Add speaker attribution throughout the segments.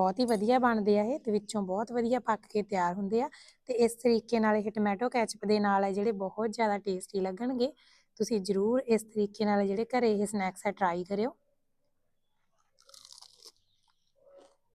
Speaker 1: ਬਹੁਤ ਹੀ ਵਧੀਆ ਬਣਦੇ ਆ ਇਹ ਤੇ ਵਿੱਚੋਂ ਬਹੁਤ ਵਧੀਆ ਪੱਕ ਕੇ ਤਿਆਰ ਹੁੰਦੇ ਆ ਤੇ ਇਸ ਤਰੀਕੇ ਨਾਲ ਇਹ ਟੋਮੈਟੋ ਕੈਚਪ ਦੇ ਨਾਲ ਹੈ ਜਿਹੜੇ ਬਹੁਤ ਜ਼ਿਆਦਾ ਟੇਸਟੀ ਲੱਗਣਗੇ, ਤੁਸੀਂ ਜਰੂਰ ਇਸ ਤਰੀਕੇ ਨਾਲ ਜਿਹੜੇ ਘਰੇ ਇਹ ਸਨੈਕਸ ਆ ਟਰਾਈ ਕਰਿਓ।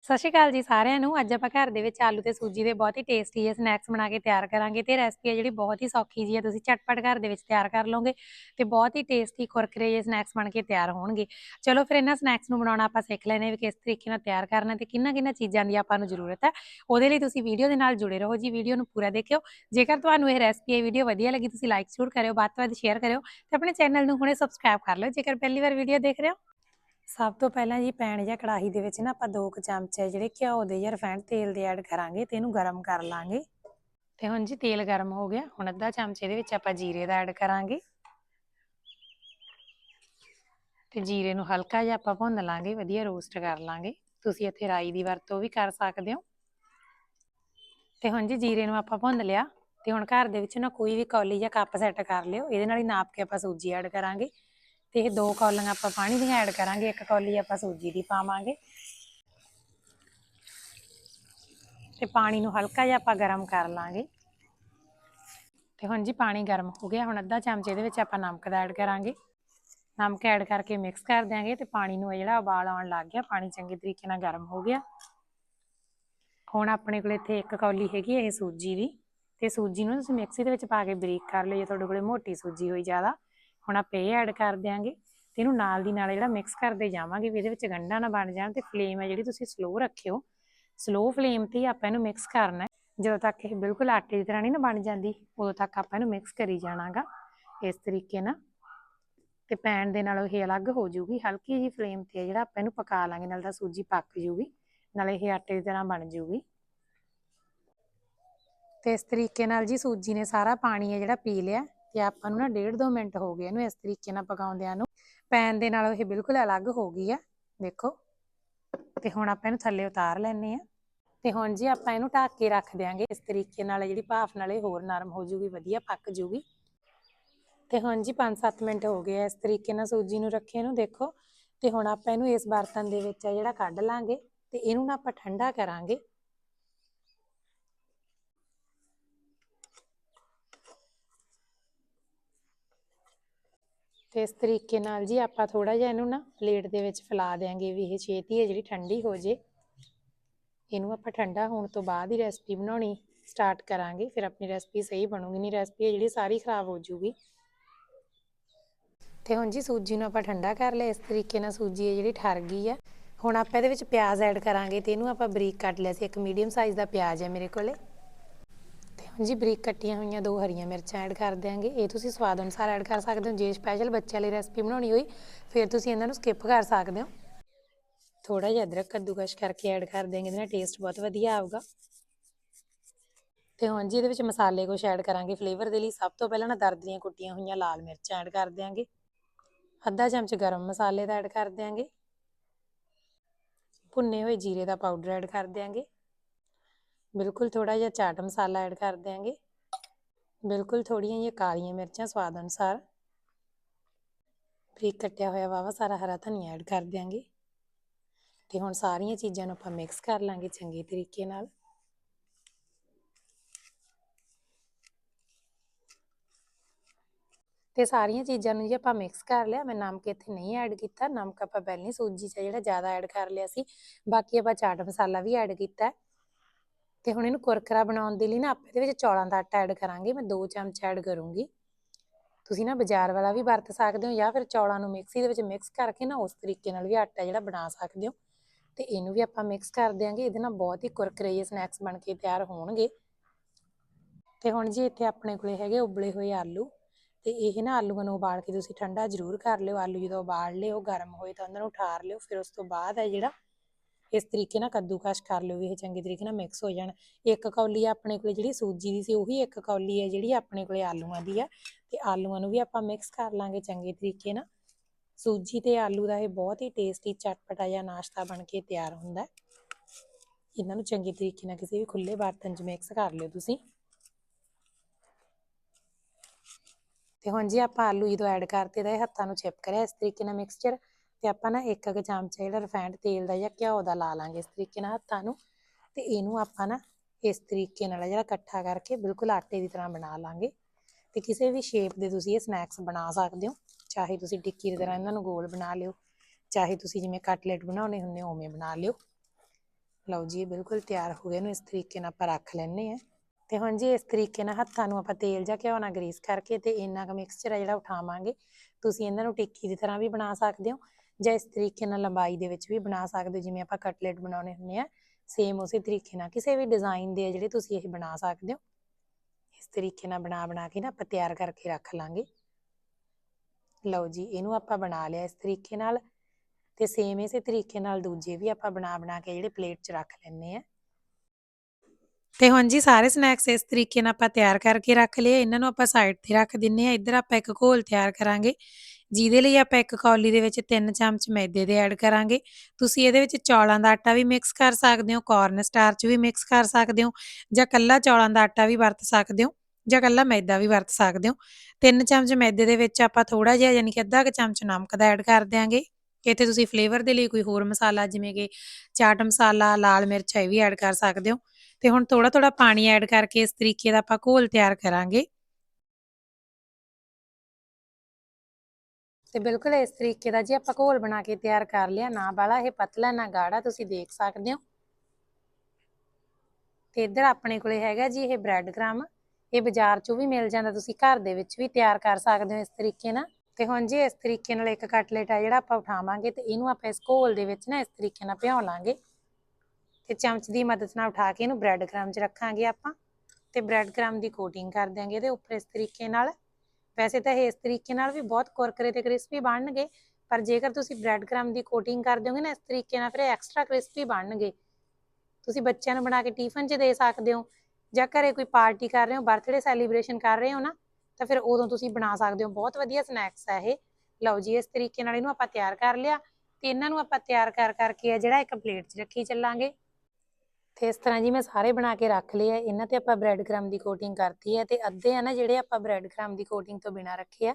Speaker 1: ਸਤਿ ਸ਼੍ਰੀ ਅਕਾਲ ਜੀ ਸਾਰਿਆਂ ਨੂੰ। ਅੱਜ ਆਪਾਂ ਘਰ ਦੇ ਵਿੱਚ ਆਲੂ ਤੇ ਸੂਜੀ ਦੇ ਬਹੁਤ ਹੀ ਟੇਸਟੀ ਜਿਹੇ ਸਨੈਕਸ ਬਣਾ ਕੇ ਤਿਆਰ ਕਰਾਂਗੇ ਤੇ ਰੈਸਪੀ ਹੈ ਜਿਹੜੀ ਬਹੁਤ ਹੀ ਸੌਖੀ ਜੀ ਹੈ ਤੁਸੀਂ ਝਟਪਟ ਘਰ ਦੇ ਵਿੱਚ ਤਿਆਰ ਕਰ ਲਓਗੇ ਤੇ ਬਹੁਤ ਹੀ ਟੇਸਟੀ ਖੁਰਕਰੇ ਜਿਹੇ ਸਨੈਕਸ ਬਣ ਕੇ ਤਿਆਰ ਹੋਣਗੇ। ਚਲੋ ਫਿਰ ਇਹਨਾਂ ਸਨੈਕਸ ਨੂੰ ਬਣਾਉਣਾ ਆਪਾਂ ਸਿੱਖ ਲੈਨੇ ਵੀ ਕਿਸ ਤਰੀਕੇ ਨਾਲ ਤਿਆਰ ਕਰਨਾ ਤੇ ਕਿੰਨਾ ਕਿੰਨਾ ਚੀਜ਼ਾਂ ਦੀ ਆਪਾਂ ਨੂੰ ਜ਼ਰੂਰਤ ਹੈ। ਉਹਦੇ ਲਈ ਤੁਸੀਂ ਵੀਡੀਓ ਦੇ ਨਾਲ ਜੁੜੇ ਰਹੋ ਜੀ। ਵੀਡੀਓ ਨੂੰ ਪੂਰਾ ਦੇਖਿਓ। ਜੇਕਰ ਤੁਹਾਨੂੰ ਇਹ ਰੈਸਪੀ ਇਹ ਵੀਡੀਓ ਵਧੀਆ ਲੱਗੀ ਤੁਸੀਂ ਲਾਈਕ ਜ਼ਰੂਰ ਕਰਿਓ, ਵੱਧ ਤੋਂ ਵੱਧ ਸ਼ੇਅਰ ਕਰਿਓ ਤੇ ਆਪਣੇ ਚੈਨਲ ਨੂੰ ਹੁਣੇ ਸਬਸਕ੍ਰਾਈਬ ਕਰ ਲਓ। ਜੇਕਰ ਪਹਿਲੀ ਵਾਰ ਵੀਡੀਓ ਦੇਖ ਰਹੇ ਹੋ ਸਭ ਤੋਂ ਪਹਿਲਾਂ ਜੀ ਪੈਨ ਜਾਂ ਕੜਾਹੀ ਦੇ ਵਿੱਚ ਨਾ ਆਪਾਂ ਦੋ ਚਮਚੇ ਜਿਹੜੇ ਘਿਓ ਦੇ ਜਾਂ ਰਿਫਾਈਨਡ ਤੇਲ ਦੇ ਐਡ ਕਰਾਂਗੇ ਤੇ ਇਹਨੂੰ ਗਰਮ ਕਰ ਲਾਂਗੇ। ਤੇ ਹੁਣ ਜੀ ਤੇਲ ਗਰਮ ਹੋ ਗਿਆ, ਹੁਣ ਅੱਧਾ ਚਮਚੇ ਦੇ ਵਿੱਚ ਆਪਾਂ ਜੀਰੇ ਦਾ ਐਡ ਕਰਾਂਗੇ। ਤੇ ਜੀਰੇ ਨੂੰ ਹਲਕਾ ਜਿਹਾ ਆਪਾਂ ਭੁੰਨ ਲਾਂਗੇ, ਵਧੀਆ ਰੋਸਟ ਕਰ ਲਾਂਗੇ। ਤੁਸੀਂ ਇੱਥੇ ਰਾਈ ਦੀ ਵਰਤੋਂ ਵੀ ਕਰ ਸਕਦੇ ਹੋ। ਤੇ ਹੁਣ ਜੀ ਜੀਰੇ ਨੂੰ ਆਪਾਂ ਭੁੰਨ ਲਿਆ। ਤੇ ਹੁਣ ਘਰ ਦੇ ਵਿੱਚ ਨਾ ਕੋਈ ਵੀ ਕੌਲੀ ਜਾਂ ਕੱਪ ਸੈੱਟ ਕਰ ਲਿਓ, ਇਹਦੇ ਨਾਲ ਹੀ ਨਾਪ ਕੇ ਆਪਾਂ ਸੂਜੀ ਐਡ ਕਰਾਂਗੇ। ਤੇ ਇਹ ਦੋ ਕੌਲੀਆਂ ਆਪਾਂ ਪਾਣੀ ਦੀਆਂ ਐਡ ਕਰਾਂਗੇ, ਇੱਕ ਕੌਲੀ ਆਪਾਂ ਸੂਜੀ ਦੀ ਪਾਵਾਂਗੇ। ਤੇ ਪਾਣੀ ਨੂੰ ਹਲਕਾ ਜਿਹਾ ਆਪਾਂ ਗਰਮ ਕਰ ਲਾਂਗੇ। ਤੇ ਹੁਣ ਜੀ ਪਾਣੀ ਗਰਮ ਹੋ ਗਿਆ, ਹੁਣ ਅੱਧਾ ਚਮਚ ਇਹਦੇ ਵਿੱਚ ਆਪਾਂ ਨਮਕ ਦਾ ਐਡ ਕਰਾਂਗੇ। ਨਮਕ ਐਡ ਕਰਕੇ ਮਿਕਸ ਕਰ ਦਿਆਂਗੇ ਤੇ ਪਾਣੀ ਨੂੰ ਜਿਹੜਾ ਉਬਾਲ ਆਉਣ ਲੱਗ ਗਿਆ, ਪਾਣੀ ਚੰਗੇ ਤਰੀਕੇ ਨਾਲ ਗਰਮ ਹੋ ਗਿਆ। ਹੁਣ ਆਪਣੇ ਕੋਲ ਇੱਥੇ ਇੱਕ ਕੌਲੀ ਹੈਗੀ ਇਹ ਸੂਜੀ ਦੀ। ਤੇ ਸੂਜੀ ਨੂੰ ਤੁਸੀਂ ਮਿਕਸੀ ਦੇ ਵਿੱਚ ਪਾ ਕੇ ਬਰੀਕ ਕਰ ਲਿਓ, ਜੇ ਤੁਹਾਡੇ ਕੋਲੇ ਮੋਟੀ ਸੂਜੀ ਹੋਈ ਜ਼ਿਆਦਾ। ਹੁਣ ਆਪਾਂ ਇਹ ਐਡ ਕਰ ਦਿਆਂਗੇ ਤੇ ਇਹਨੂੰ ਨਾਲ ਦੀ ਨਾਲ ਜਿਹੜਾ ਮਿਕਸ ਕਰਦੇ ਜਾਵਾਂਗੇ ਵੀ ਇਹਦੇ ਵਿੱਚ ਗੰਢਾ ਨਾ ਬਣ ਜਾਣ ਤੇ ਫਲੇਮ ਹੈ ਜਿਹੜੀ ਤੁਸੀਂ ਸਲੋ ਰੱਖਿਓ। ਸਲੋ ਫਲੇਮ ਤੇ ਹੀ ਆਪਾਂ ਇਹਨੂੰ ਮਿਕਸ ਕਰਨਾ ਜਦੋਂ ਤੱਕ ਇਹ ਬਿਲਕੁਲ ਆਟੇ ਦੀ ਤਰ੍ਹਾਂ ਨਹੀਂ ਨਾ ਬਣ ਜਾਂਦੀ, ਉਦੋਂ ਤੱਕ ਆਪਾਂ ਇਹਨੂੰ ਮਿਕਸ ਕਰੀ ਜਾਣਾਗਾ। ਇਸ ਤਰੀਕੇ ਨਾਲ ਤੇ ਪੈਨ ਦੇ ਨਾਲ ਇਹ ਅਲੱਗ ਹੋ ਜੂਗੀ ਹਲਕੀ ਜੀ ਫਲੇਮ ਤੇ ਜਿਹੜਾ ਆਪਾਂ ਇਹਨੂੰ ਪਕਾ ਲਾਂਗੇ, ਨਾਲ ਤਾਂ ਸੂਜੀ ਪੱਕ ਜੂਗੀ ਨਾਲ ਇਹ ਆਟੇ ਦੀ ਤਰ੍ਹਾਂ ਬਣ ਜੂਗੀ ਤੇ ਇਸ ਤਰੀਕੇ ਨਾਲ ਜੀ ਸੂਜੀ ਨੇ ਸਾਰਾ ਪਾਣੀ ਹੈ ਜਿਹੜਾ ਪੀ ਲਿਆ। ਤੇ ਆਪਾਂ ਨੂੰ ਨਾ ਡੇਢ ਦੋ ਮਿੰਟ ਹੋ ਗਏ ਇਹਨੂੰ ਇਸ ਤਰੀਕੇ ਨਾਲ ਪਕਾਉਂਦਿਆਂ ਨੂੰ। ਪੈਨ ਦੇ ਨਾਲ ਇਹ ਬਿਲਕੁਲ ਅਲੱਗ ਹੋ ਗਈ ਆ, ਦੇਖੋ। ਤੇ ਹੁਣ ਆਪਾਂ ਇਹਨੂੰ ਥੱਲੇ ਉਤਾਰ ਲੈਣੇ ਆ ਤੇ ਹੁਣ ਜੀ ਆਪਾਂ ਇਹਨੂੰ ਢੱਕ ਕੇ ਰੱਖ ਦਿਆਂਗੇ। ਇਸ ਤਰੀਕੇ ਨਾਲ ਜਿਹੜੀ ਭਾਫ ਨਾਲ ਇਹ ਹੋਰ ਨਰਮ ਹੋ ਜੂਗੀ, ਵਧੀਆ ਪੱਕ ਜੂਗੀ। ਤੇ ਹੁਣ ਜੀ 5-7 ਮਿੰਟ ਹੋ ਗਏ ਆ, ਇਸ ਤਰੀਕੇ ਨਾਲ ਸੂਜੀ ਨੂੰ ਰੱਖੇ ਨੂੰ, ਦੇਖੋ। ਤੇ ਹੁਣ ਆਪਾਂ ਇਹਨੂੰ ਇਸ ਬਰਤਨ ਦੇ ਵਿੱਚ ਆ ਜਿਹੜਾ ਕੱਢ ਲਾਂਗੇ। ਤੇ ਇਹਨੂੰ ਨਾ ਆਪਾਂ ਠੰਡਾ ਕਰਾਂਗੇ। ਤੇ ਇਸ ਤਰੀਕੇ ਨਾਲ ਜੀ ਆਪਾਂ ਥੋੜਾ ਜਿਹਾ ਇਹਨੂੰ ਨਾ ਪਲੇਟ ਦੇ ਵਿੱਚ ਫੈਲਾ ਦੇਾਂਗੇ ਵੀ ਇਹ ਛੇਤੀ ਹੈ ਜਿਹੜੀ ਠੰਡੀ ਹੋ ਜੇ। ਇਹਨੂੰ ਆਪਾਂ ਠੰਡਾ ਹੋਣ ਤੋਂ ਬਾਅਦ ਹੀ ਰੈਸਪੀ ਬਣਾਉਣੀ ਸਟਾਰਟ ਕਰਾਂਗੇ। ਫਿਰ ਆਪਣੀ ਰੈਸਪੀ ਸਹੀ ਬਣੂਗੀ, ਨਹੀਂ ਰੈਸਪੀ ਹੈ ਜਿਹੜੀ ਸਾਰੀ ਖਰਾਬ ਹੋ ਜੂਗੀ ਤੇ ਹੁਣ ਜੀ ਸੂਜੀ ਨੂੰ ਆਪਾਂ ਠੰਡਾ ਕਰ ਲਿਆ। ਇਸ ਤਰੀਕੇ ਨਾਲ ਸੂਜੀ ਹੈ ਜਿਹੜੀ ਠਰ ਗਈ ਆ। ਹੁਣ ਆਪਾਂ ਇਹਦੇ ਵਿੱਚ ਪਿਆਜ਼ ਐਡ ਕਰਾਂਗੇ ਤੇ ਇਹਨੂੰ ਆਪਾਂ ਬਰੀਕ ਕੱਟ ਲਿਆ ਸੀ। ਇੱਕ ਮੀਡੀਅਮ ਸਾਈਜ਼ ਦਾ ਪਿਆਜ਼ ਹੈ ਮੇਰੇ ਕੋਲੇ। ਹਾਂਜੀ, ਬਰੀਕ ਕੱਟੀਆਂ ਹੋਈਆਂ ਦੋ ਹਰੀਆਂ ਮਿਰਚਾਂ ਐਡ ਕਰ ਦਿਆਂਗੇ। ਇਹ ਤੁਸੀਂ ਸਵਾਦ ਅਨੁਸਾਰ ਐਡ ਕਰ ਸਕਦੇ ਹੋ। ਜੇ ਸਪੈਸ਼ਲ ਬੱਚਿਆਂ ਲਈ ਰੈਸਪੀ ਬਣਾਉਣੀ ਹੋਈ, ਫਿਰ ਤੁਸੀਂ ਇਹਨਾਂ ਨੂੰ ਸਕਿਪ ਕਰ ਸਕਦੇ ਹੋ। ਥੋੜਾ ਜਿਹਾ ਅਦਰਕ ਕੱਦੂਕਸ਼ ਕਰਕੇ ਐਡ ਕਰ ਦਿਆਂਗੇ। ਇਹਦੇ ਨਾਲ ਟੇਸਟ ਬਹੁਤ ਵਧੀਆ ਆਊਗਾ। ਤੇ ਹੁਣ ਜੀ ਇਹਦੇ ਵਿੱਚ ਮਸਾਲੇ ਕੁਝ ਐਡ ਕਰਾਂਗੇ। ਫਲੇਵਰ ਦੇ ਲਈ ਸਭ ਤੋਂ ਪਹਿਲਾਂ ਨਾ ਦਰਦ ਦੀਆਂ ਕੁੱਟੀਆਂ ਹੋਈਆਂ ਲਾਲ ਮਿਰਚਾਂ ਐਡ ਕਰ ਦਿਆਂਗੇ। ਅੱਧਾ ਚਮਚ ਗਰਮ ਮਸਾਲੇ ਦਾ ਐਡ ਕਰ ਦਿਆਂਗੇ। ਭੁੰਨੇ ਹੋਏ ਜੀਰੇ ਦਾ ਪਾਊਡਰ ਐਡ ਕਰ ਦਿਆਂਗੇ। ਬਿਲਕੁਲ ਥੋੜਾ ਜਿਹਾ ਚਾਟ ਮਸਾਲਾ ਐਡ ਕਰ ਦਿਆਂਗੇ। ਬਿਲਕੁਲ ਥੋੜੀਆਂ ਜਿਹੀਆਂ ਕਾਲੀਆਂ ਮਿਰਚਾਂ ਸਵਾਦ ਅਨੁਸਾਰ। ਬਰੀਕ ਕੱਟਿਆ ਹੋਇਆ ਵਾਵਾ ਸਾਰਾ ਹਰਾ ਧਨੀਆ ਐਡ ਕਰ ਦਿਆਂਗੇ। ਤੇ ਹੁਣ ਸਾਰੀਆਂ ਚੀਜ਼ਾਂ ਨੂੰ ਆਪਾਂ ਮਿਕਸ ਕਰ ਲਾਂਗੇ ਚੰਗੇ ਤਰੀਕੇ ਨਾਲ। ਤੇ ਸਾਰੀਆਂ ਚੀਜ਼ਾਂ ਨੂੰ ਜੇ ਆਪਾਂ ਮਿਕਸ ਕਰ ਲਿਆ, ਮੈਂ ਨਮਕ ਇੱਥੇ ਨਹੀਂ ਐਡ ਕੀਤਾ। ਨਮਕ ਆਪਾਂ ਪਹਿਲਾਂ ਹੀ ਸੂਜੀ 'ਚ ਜਿਹੜਾ ਜ਼ਿਆਦਾ ਐਡ ਕਰ ਲਿਆ ਸੀ। ਬਾਕੀ ਆਪਾਂ ਚਾਟ ਮਸਾਲਾ ਵੀ ਐਡ ਕੀਤਾ। ਤੇ ਹੁਣ ਇਹਨੂੰ ਕੁਰਕਰਾ ਬਣਾਉਣ ਦੇ ਲਈ ਨਾ ਆਪਾਂ ਇਹਦੇ ਵਿੱਚ ਚੌਲਾਂ ਦਾ ਆਟਾ ਐਡ ਕਰਾਂਗੇ, ਮੈਂ 2 ਚਮਚ ਐਡ ਕਰੂੰਗੀ। ਤੁਸੀਂ ਨਾ ਬਾਜ਼ਾਰ ਵਾਲਾ ਵੀ ਵਰਤ ਸਕਦੇ ਹੋ ਜਾਂ ਫਿਰ ਚੌਲਾਂ ਨੂੰ ਮਿਕਸੀ ਦੇ ਵਿੱਚ ਮਿਕਸ ਕਰਕੇ ਨਾ ਉਸ ਤਰੀਕੇ ਨਾਲ ਵੀ ਆਟਾ ਜਿਹੜਾ ਬਣਾ ਸਕਦੇ ਹੋ। ਤੇ ਇਹਨੂੰ ਵੀ ਆਪਾਂ ਮਿਕਸ ਕਰ ਦਿਆਂਗੇ, ਇਹਦੇ ਨਾਲ ਬਹੁਤ ਹੀ ਕੁਰਕਰੇ ਜਿਹੇ ਸਨੈਕਸ ਬਣ ਕੇ ਤਿਆਰ ਹੋਣਗੇ। ਤੇ ਹੁਣ ਜੀ ਇੱਥੇ ਆਪਣੇ ਕੋਲੇ ਹੈਗੇ ਉਬਲੇ ਹੋਏ ਆਲੂ, ਤੇ ਇਹ ਨਾ ਆਲੂਆਂ ਨੂੰ ਉਬਾਲ ਕੇ ਤੁਸੀਂ ਠੰਡਾ ਜ਼ਰੂਰ ਕਰ ਲਿਓ। ਆਲੂ ਜਦੋਂ ਉਬਾਲ ਲਿਓ, ਗਰਮ ਹੋਏ ਤਾਂ ਉਹਨਾਂ ਨੂੰ ਠਾਰ ਲਿਓ, ਫਿਰ ਉਸ ਤੋਂ ਬਾਅਦ ਹੈ ਜਿਹੜਾ ਇਸ ਤਰੀਕੇ ਨਾਲ ਕੱਦੂਕਸ਼ ਕਰ ਲਿਓ ਵੀ ਇਹ ਚੰਗੇ ਤਰੀਕੇ ਨਾਲ ਮਿਕਸ ਹੋ ਜਾਣ। ਇੱਕ ਕੌਲੀ ਆਪਣੇ ਕੋਲੇ ਜਿਹੜੀ ਸੂਜੀ ਦੀ ਸੀ, ਉਹੀ ਇੱਕ ਕੌਲੀ ਹੈ ਜਿਹੜੀ ਆਪਣੇ ਕੋਲੇ ਆਲੂਆਂ ਦੀ ਆ। ਤੇ ਆਲੂਆਂ ਨੂੰ ਵੀ ਆਪਾਂ ਮਿਕਸ ਕਰ ਲਾਂਗੇ ਚੰਗੇ ਤਰੀਕੇ ਨਾਲ। ਸੂਜੀ ਤੇ ਆਲੂ ਦਾ ਇਹ ਬਹੁਤ ਹੀ ਟੇਸਟੀ ਚਟਪਟਾ ਜਿਹਾ ਨਾਸ਼ਤਾ ਬਣ ਕੇ ਤਿਆਰ ਹੁੰਦਾ ਇਹਨਾਂ ਨੂੰ ਚੰਗੇ ਤਰੀਕੇ ਨਾਲ ਕਿਸੇ ਵੀ ਖੁੱਲੇ ਬਰਤਨ 'ਚ ਮਿਕਸ ਕਰ ਲਿਓ ਤੁਸੀਂ। ਤੇ ਹੁਣ ਜੀ ਆਪਾਂ ਆਲੂ ਜਦੋਂ ਐਡ ਕਰਤੇ ਤਾਂ ਇਹ ਹੱਥਾਂ ਨੂੰ ਚਿਪਕ ਰਿਹਾ ਇਸ ਤਰੀਕੇ ਨਾਲ ਮਿਕਸਚਰ ਤੇ ਆਪਾਂ ਨਾ ਇੱਕ ਇੱਕ ਚਮਚਾ ਜਿਹੜਾ ਰਿਫਾਈਂਡ ਤੇਲ ਦਾ ਜਾਂ ਘਿਓ ਦਾ ਲਾ ਲਾਂਗੇ ਇਸ ਤਰੀਕੇ ਨਾਲ ਹੱਥਾਂ ਨੂੰ, ਤੇ ਇਹਨੂੰ ਆਪਾਂ ਨਾ ਇਸ ਤਰੀਕੇ ਨਾਲ ਜਿਹੜਾ ਇਕੱਠਾ ਕਰਕੇ ਬਿਲਕੁਲ ਆਟੇ ਦੀ ਤਰ੍ਹਾਂ ਬਣਾ ਲਾਂਗੇ। ਤੇ ਕਿਸੇ ਵੀ ਸ਼ੇਪ ਦੇ ਤੁਸੀਂ ਇਹ ਸਨੈਕਸ ਬਣਾ ਸਕਦੇ ਹੋ, ਚਾਹੇ ਤੁਸੀਂ ਟਿੱਕੀ ਦੀ ਤਰ੍ਹਾਂ ਇਹਨਾਂ ਨੂੰ ਗੋਲ ਬਣਾ ਲਿਓ, ਚਾਹੇ ਤੁਸੀਂ ਜਿਵੇਂ ਕਟਲੇਟ ਬਣਾਉਣੇ ਹੁੰਦੇ ਹੋ ਉਵੇਂ ਬਣਾ ਲਿਓ। ਲਓ ਜੀ, ਇਹ ਬਿਲਕੁਲ ਤਿਆਰ ਹੋ ਗਏ ਨੂੰ, ਇਸ ਤਰੀਕੇ ਨਾਲ ਆਪਾਂ ਰੱਖ ਲੈਣੇ ਆ ਤੇ ਹੁਣ ਜੀ ਇਸ ਤਰੀਕੇ ਨਾਲ ਹੱਥਾਂ ਨੂੰ ਆਪਾਂ ਤੇਲ ਜਾਂ ਘਿਓ ਨਾਲ ਗਰੀਸ ਕਰਕੇ ਤੇ ਇੰਨਾ ਕੁ ਮਿਕਸਚਰ ਆ ਜਿਹੜਾ ਉਠਾਵਾਂਗੇ, ਤੁਸੀਂ ਇਹਨਾਂ ਨੂੰ ਟਿੱਕੀ ਦੀ ਤਰ੍ਹਾਂ ਵੀ ਬਣਾ ਸਕਦੇ ਹੋ। ਜਾਂ ਇਸ ਤਰੀਕੇ ਨਾਲ ਲੰਬਾਈ ਦੇ ਵਿੱਚ ਵੀ ਬਣਾ ਸਕਦੇ ਹੋ, ਜਿਵੇਂ ਆਪਾਂ ਕਟਲੇਟ ਬਣਾਉਣੇ ਹੁੰਦੇ ਆ ਸੇਮ ਉਸੇ ਤਰੀਕੇ ਨਾਲ, ਕਿਸੇ ਵੀ ਡਿਜ਼ਾਈਨ ਦੇ ਆ ਜਿਹੜੇ ਤੁਸੀਂ ਇਹ ਬਣਾ ਸਕਦੇ ਹੋ। ਇਸ ਤਰੀਕੇ ਨਾਲ ਬਣਾ ਬਣਾ ਕੇ ਨਾ ਆਪਾਂ ਤਿਆਰ ਕਰਕੇ ਰੱਖ ਲਾਂਗੇ। ਲਓ ਜੀ, ਇਹਨੂੰ ਆਪਾਂ ਬਣਾ ਲਿਆ ਇਸ ਤਰੀਕੇ ਨਾਲ ਤੇ ਸੇਮ ਇਸੇ ਤਰੀਕੇ ਨਾਲ ਦੂਜੇ ਵੀ ਆਪਾਂ ਬਣਾ ਬਣਾ ਕੇ ਜਿਹੜੇ ਪਲੇਟ 'ਚ ਰੱਖ ਲੈਣੇ ਆ। ਤੇ ਹੁਣ ਜੀ ਸਾਰੇ ਸਨੈਕਸ ਇਸ ਤਰੀਕੇ ਨਾਲ ਆਪਾਂ ਤਿਆਰ ਕਰਕੇ ਰੱਖ ਲਏ ਇਹਨਾਂ ਨੂੰ ਆਪਾਂ ਸਾਈਡ ਤੇ ਰੱਖ ਦਿੰਨੇ ਆ, ਇੱਧਰ ਆਪਾਂ ਇੱਕ ਘੋਲ ਤਿਆਰ ਕਰਾਂਗੇ, ਜਿਹਦੇ ਲਈ ਆਪਾਂ ਇੱਕ ਕੌਲੀ ਦੇ ਵਿੱਚ 3 ਚਮਚ ਮੈਦੇ ਦੇ ਐਡ ਕਰਾਂਗੇ, ਤੁਸੀਂ ਇਹਦੇ ਵਿੱਚ ਚੌਲਾਂ ਦਾ ਆਟਾ ਵੀ ਮਿਕਸ ਕਰ ਸਕਦੇ ਹੋ ਕਾਰਨ ਸਟਾਰਚ ਵੀ ਮਿਕਸ ਕਰ ਸਕਦੇ ਹੋ, ਜਾਂ ਕੱਲਾ ਚੌਲਾਂ ਦਾ ਆਟਾ ਵੀ ਵਰਤ ਸਕਦੇ ਹੋ, ਜਾਂ ਕੱਲਾ ਮੈਦਾ ਵੀ ਵਰਤ ਸਕਦੇ ਹੋ 3 ਚਮਚ ਮੈਦੇ ਦੇ ਵਿੱਚ ਆਪਾਂ ਥੋੜਾ ਜਿਹਾ ਯਾਨੀ ਕਿ ਅੱਧਾ ਕੁ ਚਮਚ ਨਮਕ ਦਾ ਐਡ ਕਰ ਦਿਆਂਗੇ, ਇੱਥੇ ਤੁਸੀਂ ਫਲੇਵਰ ਦੇ ਲਈ ਕੋਈ ਹੋਰ ਮਸਾਲਾ ਜਿਵੇਂ ਕਿ ਚਾਟ ਮਸਾਲਾ, ਲਾਲ ਮਿਰਚ, ਇਹ ਵੀ ਐਡ ਕਰ ਸਕਦੇ ਹੋ ਤੇ ਹੁਣ ਥੋੜਾ ਥੋੜਾ ਪਾਣੀ ਐਡ ਕਰਕੇ ਇਸ ਤਰੀਕੇ ਦਾ ਆਪਾਂ ਘੋਲ ਤਿਆਰ ਕਰਾਂਗੇ। ਤੇ ਬਿਲਕੁਲ ਇਸ ਤਰੀਕੇ ਦਾ ਜੀ ਆਪਾਂ ਘੋਲ ਬਣਾ ਕੇ ਤਿਆਰ ਕਰ ਲਿਆ। ਨਾ ਬਾਲਾ ਇਹ ਪਤਲਾ, ਨਾ ਗਾੜਾ, ਤੁਸੀਂ ਦੇਖ ਸਕਦੇ ਹੋ। ਤੇ ਇੱਧਰ ਆਪਣੇ ਕੋਲੇ ਹੈਗਾ ਜੀ ਇਹ ਬ੍ਰੈਡ ਕ੍ਰਮ। ਇਹ ਬਾਜ਼ਾਰ 'ਚੋਂ ਵੀ ਮਿਲ ਜਾਂਦਾ, ਤੁਸੀਂ ਘਰ ਦੇ ਵਿੱਚ ਵੀ ਤਿਆਰ ਕਰ ਸਕਦੇ ਹੋ ਇਸ ਤਰੀਕੇ ਨਾਲ। ਤੇ ਹੁਣ ਜੀ ਇਸ ਤਰੀਕੇ ਨਾਲ ਇੱਕ ਕਟਲੇਟ ਆ ਜਿਹੜਾ ਆਪਾਂ ਉਠਾਵਾਂਗੇ ਤੇ ਇਹਨੂੰ ਆਪਾਂ ਇਸ ਘੋਲ ਦੇ ਵਿੱਚ ਨਾ ਇਸ ਤਰੀਕੇ ਨਾਲ ਭਿਓ ਲਾਂਗੇ। ਤੇ ਚਮਚ ਦੀ ਮਦਦ ਨਾਲ ਉਠਾ ਕੇ ਇਹਨੂੰ ਬ੍ਰੈਡ ਕ੍ਰਮ 'ਚ ਰੱਖਾਂਗੇ ਆਪਾਂ ਤੇ ਬ੍ਰੈਡ ਕ੍ਰਮ ਦੀ ਕੋਟਿੰਗ ਕਰ ਦਿਆਂਗੇ ਇਹਦੇ ਉੱਪਰ ਇਸ ਤਰੀਕੇ ਨਾਲ। ਵੈਸੇ ਤਾਂ ਇਹ ਇਸ ਤਰੀਕੇ ਨਾਲ ਵੀ ਬਹੁਤ ਕੁਰਕਰੇ ਤੇ ਕ੍ਰਿਸਪੀ ਬਣਨਗੇ, ਪਰ ਜੇਕਰ ਤੁਸੀਂ ਬ੍ਰੈਡ ਕ੍ਰਮ ਦੀ ਕੋਟਿੰਗ ਕਰ ਦਿਓਗੇ ਨਾ ਇਸ ਤਰੀਕੇ ਨਾਲ ਫਿਰ ਐਕਸਟਰਾ ਕ੍ਰਿਸਪੀ ਬਣਨਗੇ। ਤੁਸੀਂ ਬੱਚਿਆਂ ਨੂੰ ਬਣਾ ਕੇ ਟਿਫਨ 'ਚ ਦੇ ਸਕਦੇ ਹੋ ਜਾਂ ਘਰੇ ਕੋਈ ਪਾਰਟੀ ਕਰ ਰਹੇ ਹੋ ਬਰਥਡੇ ਸੈਲੀਬ੍ਰੇਸ਼ਨ ਕਰ ਰਹੇ ਹੋ ਨਾ, ਤਾਂ ਫਿਰ ਉਦੋਂ ਤੁਸੀਂ ਬਣਾ ਸਕਦੇ ਹੋ। ਬਹੁਤ ਵਧੀਆ ਸਨੈਕਸ ਹੈ ਇਹ। ਲਓ ਜੀ, ਇਸ ਤਰੀਕੇ ਨਾਲ ਇਹਨੂੰ ਆਪਾਂ ਤਿਆਰ ਕਰ ਲਿਆ। ਤੇ ਇਹਨਾਂ ਨੂੰ ਆਪਾਂ ਤਿਆਰ ਕਰ ਕਰਕੇ ਆ ਜਿਹੜਾ ਇੱਕ ਪਲੇਟ 'ਚ ਰੱਖੀ ਚੱਲਾਂਗੇ। ਤੇ ਇਸ ਤਰ੍ਹਾਂ ਜੀ ਮੈਂ ਸਾਰੇ ਬਣਾ ਕੇ ਰੱਖ ਲਏ ਆ। ਇਹਨਾਂ ਤੇ ਆਪਾਂ ਬ੍ਰੈਡ ਕ੍ਰਮ ਦੀ ਕੋਟਿੰਗ ਕਰਤੀ ਹੈ ਤੇ ਅੱਧੇ ਆ ਨਾ ਜਿਹੜੇ ਆਪਾਂ ਬ੍ਰੈਡ ਕ੍ਰਮ ਦੀ ਕੋਟਿੰਗ ਤੋਂ ਬਿਨਾ ਰੱਖੇ ਆ,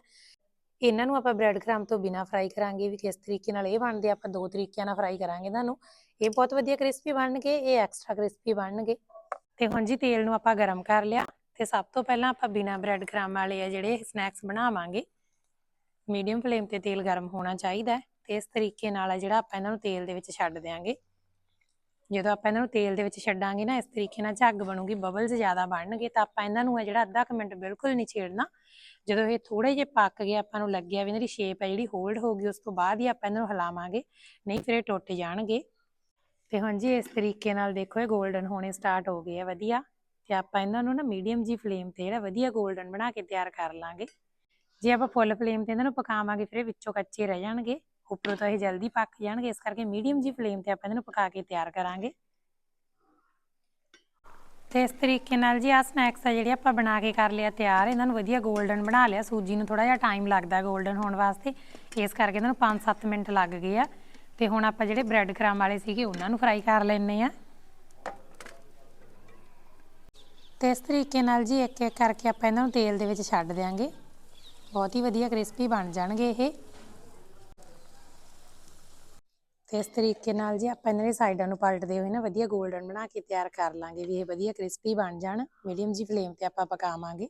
Speaker 1: ਇਹਨਾਂ ਨੂੰ ਆਪਾਂ ਬ੍ਰੈਡ ਕ੍ਰਮ ਤੋਂ ਬਿਨਾ ਫਰਾਈ ਕਰਾਂਗੇ ਵੀ ਕਿਸ ਤਰੀਕੇ ਨਾਲ ਇਹ ਬਣਦੇ ਆਪਾਂ ਦੋ ਤਰੀਕਿਆਂ ਨਾਲ ਫਰਾਈ ਕਰਾਂਗੇ ਇਹਨਾਂ ਨੂੰ ਇਹ ਬਹੁਤ ਵਧੀਆ ਕ੍ਰਿਸਪੀ ਬਣਨਗੇ, ਇਹ ਐਕਸਟਰਾ ਕ੍ਰਿਸਪੀ ਬਣਨਗੇ। ਤੇ ਹੁਣ ਜੀ ਤੇਲ ਨੂੰ ਆਪਾਂ ਗਰਮ ਕਰ ਲਿਆ ਤੇ ਸਭ ਤੋਂ ਪਹਿਲਾਂ ਆਪਾਂ ਬਿਨਾ ਬ੍ਰੈਡ ਕ੍ਰਮ ਵਾਲੇ ਆ ਜਿਹੜੇ ਸਨੈਕਸ ਬਣਾਵਾਂਗੇ ਮੀਡੀਅਮ ਫਲੇਮ ਤੇ ਤੇਲ ਗਰਮ ਹੋਣਾ ਚਾਹੀਦਾ ਹੈ ਤੇ ਇਸ ਤਰੀਕੇ ਨਾਲ ਆ ਜਿਹੜਾ ਆਪਾਂ ਇਹਨਾਂ ਨੂੰ ਤੇਲ ਦੇ ਵਿੱਚ ਛੱਡ ਦਿਆਂਗੇ। ਜਦੋਂ ਆਪਾਂ ਇਹਨਾਂ ਨੂੰ ਤੇਲ ਦੇ ਵਿੱਚ ਛੱਡਾਂਗੇ ਨਾ, ਇਸ ਤਰੀਕੇ ਨਾਲ ਝੱਗ ਬਣੂਗੀ ਬਬਲਸ ਜ਼ਿਆਦਾ ਬਣਨਗੇ, ਤਾਂ ਆਪਾਂ ਇਹਨਾਂ ਨੂੰ ਹੈ ਜਿਹੜਾ ਅੱਧਾ ਕੁ ਮਿੰਟ ਬਿਲਕੁਲ ਨਹੀਂ ਛੇੜਨਾ। ਜਦੋਂ ਇਹ ਥੋੜੇ ਜਿਹੇ ਪੱਕ ਗਏ, ਆਪਾਂ ਨੂੰ ਲੱਗਿਆ ਵੀ ਇਹਨਾਂ ਦੀ ਸ਼ੇਪ ਹੈ ਜਿਹੜੀ ਹੋਲਡ ਹੋ ਗਈ, ਉਸ ਤੋਂ ਬਾਅਦ ਹੀ ਆਪਾਂ ਇਹਨਾਂ ਨੂੰ ਹਿਲਾਵਾਂਗੇ, ਨਹੀਂ ਫਿਰ ਇਹ ਟੁੱਟ ਜਾਣਗੇ। ਤੇ ਹੁਣ ਜੀ ਇਸ ਤਰੀਕੇ ਨਾਲ ਦੇਖੋ, ਇਹ 골ਡਨ ਹੋਣੇ ਸਟਾਰਟ ਹੋ ਗਏ ਆ, ਵਧੀਆ। ਤੇ ਆਪਾਂ ਇਹਨਾਂ ਨੂੰ ਨਾ ਮੀਡੀਅਮ ਜੀ ਫਲੇਮ ਤੇ ਜਿਹੜਾ ਵਧੀਆ 골ਡਨ ਬਣਾ ਕੇ ਤਿਆਰ ਕਰ ਲਾਂਗੇ। ਜੇ ਆਪਾਂ ਫੁੱਲ ਫਲੇਮ ਤੇ ਇਹਨਾਂ ਨੂੰ ਪਕਾਵਾਂਗੇ, ਫਿਰ ਇਹ ਵਿੱਚੋਂ ਕੱਚੇ ਰਹਿ ਜਾਣਗੇ। ਉੱਪਰੋਂ ਤਾਂ ਇਹ ਜਲਦੀ ਪੱਕ ਜਾਣਗੇ, ਇਸ ਕਰਕੇ ਮੀਡੀਅਮ ਜੀ ਫਲੇਮ ਤੇ ਆਪਾਂ ਇਹਨਾਂ ਨੂੰ ਪਕਾ ਕੇ ਤਿਆਰ ਕਰਾਂਗੇ। ਤੇ ਇਸ ਤਰੀਕੇ ਨਾਲ ਜੀ ਆ ਸਨੈਕਸ ਆ ਜਿਹੜੇ ਆਪਾਂ ਬਣਾ ਕੇ ਕਰ ਲਿਆ ਤਿਆਰ, ਇਹਨਾਂ ਨੂੰ ਵਧੀਆ 골ਡਨ ਬਣਾ ਲਿਆ। ਸੂਜੀ ਨੂੰ ਥੋੜਾ ਜਿਹਾ ਟਾਈਮ ਲੱਗਦਾ 골ਡਨ ਹੋਣ ਵਾਸਤੇ, ਇਸ ਕਰਕੇ ਇਹਨਾਂ ਨੂੰ 5-7 ਮਿੰਟ ਲੱਗ ਗਏ ਆ। ਤੇ ਹੁਣ ਆਪਾਂ ਜਿਹੜੇ ਬ੍ਰੈਡ ਕ੍ਰਮ ਵਾਲੇ ਸੀਗੇ, ਉਹਨਾਂ ਨੂੰ ਫਰਾਈ ਕਰ ਲੈਣੇ ਆ। ਤੇ ਇਸ ਤਰੀਕੇ ਨਾਲ ਜੀ ਇੱਕ ਇੱਕ ਕਰਕੇ ਆਪਾਂ ਇਹਨਾਂ ਨੂੰ ਤੇਲ ਦੇ ਵਿੱਚ ਛੱਡ ਦਿਆਂਗੇ। ਬਹੁਤ ਹੀ ਵਧੀਆ ਕ੍ਰਿਸਪੀ ਬਣ ਜਾਣਗੇ ਇਹ। ਤੇ ਇਸ ਤਰੀਕੇ ਨਾਲ ਜੀ ਆਪਾਂ ਇਹਨਾਂ ਦੇ ਸਾਈਡਾਂ ਨੂੰ ਪਲਟਦੇ ਹੋਏ ਨਾ ਵਧੀਆ 골ਡਨ ਬਣਾ ਕੇ ਤਿਆਰ ਕਰ ਲਾਂਗੇ ਵੀ ਇਹ ਵਧੀਆ ਕ੍ਰਿਸਪੀ ਬਣ ਜਾਣ, ਮੀਡੀਅਮ ਜੀ ਫਲੇਮ ਤੇ ਆਪਾਂ ਪਕਾਵਾਂਗੇ।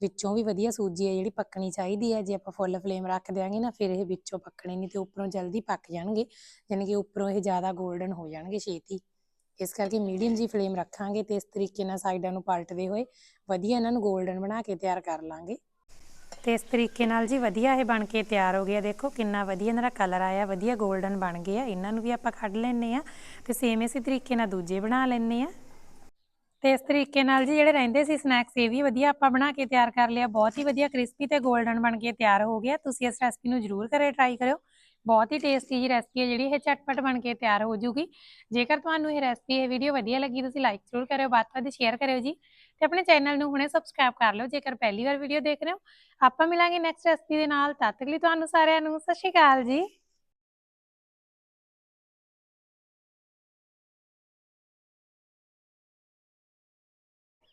Speaker 1: ਵਿੱਚੋਂ ਵੀ ਵਧੀਆ ਸੂਜੀ ਹੈ ਜਿਹੜੀ ਪੱਕਣੀ ਚਾਹੀਦੀ ਹੈ ਜੇ ਆਪਾਂ ਫੁੱਲ ਫਲੇਮ ਰੱਖ ਦੇਾਂਗੇ ਨਾ ਫਿਰ ਇਹ ਵਿੱਚੋਂ ਪੱਕਣੇ ਨਹੀਂ ਤੇ ਉੱਪਰੋਂ ਜਲਦੀ ਪੱਕ ਜਾਣਗੇ ਯਾਨੀ ਕਿ ਉੱਪਰੋਂ ਇਹ ਜ਼ਿਆਦਾ 골ਡਨ ਹੋ ਜਾਣਗੇ ਛੇਤੀ। ਇਸ ਕਰਕੇ ਮੀਡੀਅਮ ਜੀ ਫਲੇਮ ਰੱਖਾਂਗੇ ਤੇ ਇਸ ਤਰੀਕੇ ਨਾਲ ਸਾਈਡਾਂ ਨੂੰ ਪਲਟਦੇ ਹੋਏ ਵਧੀਆ ਇਹਨਾਂ ਨੂੰ 골ਡਨ ਬਣਾ ਕੇ ਤਿਆਰ ਕਰ ਲਾਂਗੇ। ਤੇ ਇਸ ਤਰੀਕੇ ਨਾਲ ਜੀ ਵਧੀਆ ਇਹ ਬਣ ਕੇ ਤਿਆਰ ਹੋ ਗਿਆ। ਦੇਖੋ ਕਿੰਨਾ ਵਧੀਆ ਇਹਨਾਂ ਦਾ ਕਲਰ ਆਇਆ, ਵਧੀਆ 골ਡਨ ਬਣ ਗਏ ਆ। ਇਹਨਾਂ ਨੂੰ ਵੀ ਆਪਾਂ ਕੱਢ ਲੈਣੇ ਆ ਤੇ ਸੇਮ ਇਸੇ ਤਰੀਕੇ ਨਾਲ ਦੂਜੇ ਬਣਾ ਲੈਣੇ ਆ ਤੇ ਇਸ ਤਰੀਕੇ ਨਾਲ ਜੀ ਜਿਹੜੇ ਰਹਿੰਦੇ ਸੀ ਸਨੈਕਸ ਇਹ ਵੀ ਵਧੀਆ ਆਪਾਂ ਬਣਾ ਕੇ ਤਿਆਰ ਕਰ ਲਿਆ। ਬਹੁਤ ਹੀ ਵਧੀਆ ਕ੍ਰਿਸਪੀ ਤੇ 골ਡਨ ਬਣ ਕੇ ਤਿਆਰ ਹੋ ਗਿਆ। ਤੁਸੀਂ ਇਸ ਰੈਸਪੀ ਨੂੰ ਜਰੂਰ ਕਰੇ ਟਰਾਈ ਕਰਿਓ। ਬਹੁਤ ਹੀ ਟੇਸਟੀ ਜੀ ਰੈਸਪੀ ਹੈ ਜਿਹੜੀ। ਇਹ ਝਟਪਟ ਬਣ ਕੇ ਤਿਆਰ ਹੋ ਜੂਗੀ। ਜੇਕਰ ਤੁਹਾਨੂੰ ਇਹ ਰੈਸਪੀ ਇਹ ਵੀਡੀਓ ਵਧੀਆ ਲੱਗੀ, ਤੁਸੀਂ ਲਾਈਕ ਜ਼ਰੂਰ ਕਰਿਓ। ਵੱਧ ਤੋਂ ਵੱਧ ਸ਼ੇਅਰ ਕਰਿਓ ਜੀ। ਤੇ ਆਪਣੇ ਚੈਨਲ ਨੂੰ ਹੁਣੇ ਸਬਸਕ੍ਰਾਈਬ ਕਰ ਲਓ, ਜੇਕਰ ਪਹਿਲੀ ਵਾਰ ਵੀਡੀਓ ਦੇਖ ਰਹੇ ਹੋ। ਆਪਾਂ ਮਿਲਾਂਗੇ ਨੈਕਸਟ ਰੈਸਪੀ ਦੇ ਨਾਲ। ਤਦ ਤੱਕ ਲਈ ਤੁਹਾਨੂੰ ਸਾਰਿਆਂ ਨੂੰ ਸਤਿ ਸ਼੍ਰੀ ਅਕਾਲ ਜੀ।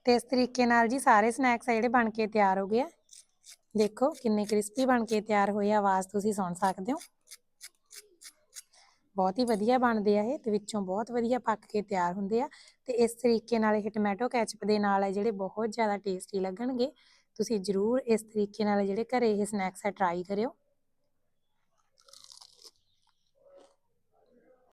Speaker 1: ਤੇ ਇਸ ਤਰੀਕੇ ਨਾਲ ਜੀ ਸਾਰੇ ਸਨੈਕਸ ਆ ਜਿਹੜੇ ਬਣ ਕੇ ਤਿਆਰ ਹੋ ਗਏ ਆ। ਦੇਖੋ ਕਿੰਨੇ ਕ੍ਰਿਸਪੀ ਬਣ ਕੇ ਤਿਆਰ ਹੋਏ ਆ। ਆਵਾਜ਼ ਤੁਸੀਂ ਸੁਣ ਸਕਦੇ ਹੋ। ਬਹੁਤ ਹੀ ਵਧੀਆ ਬਣਦੇ ਆ ਇਹ ਤੇ ਵਿੱਚੋਂ ਬਹੁਤ ਵਧੀਆ ਪੱਕ ਕੇ ਤਿਆਰ ਹੁੰਦੇ ਆ ਤੇ ਇਸ ਤਰੀਕੇ ਨਾਲ ਇਹ ਟੋਮੈਟੋ ਕੈਚਪ ਦੇ ਨਾਲ ਹੈ ਜਿਹੜੇ ਬਹੁਤ ਜ਼ਿਆਦਾ ਟੇਸਟੀ ਲੱਗਣਗੇ, ਤੁਸੀਂ ਜਰੂਰ ਇਸ ਤਰੀਕੇ ਨਾਲ ਜਿਹੜੇ ਘਰੇ ਇਹ ਸਨੈਕਸ ਆ ਟਰਾਈ ਕਰਿਓ।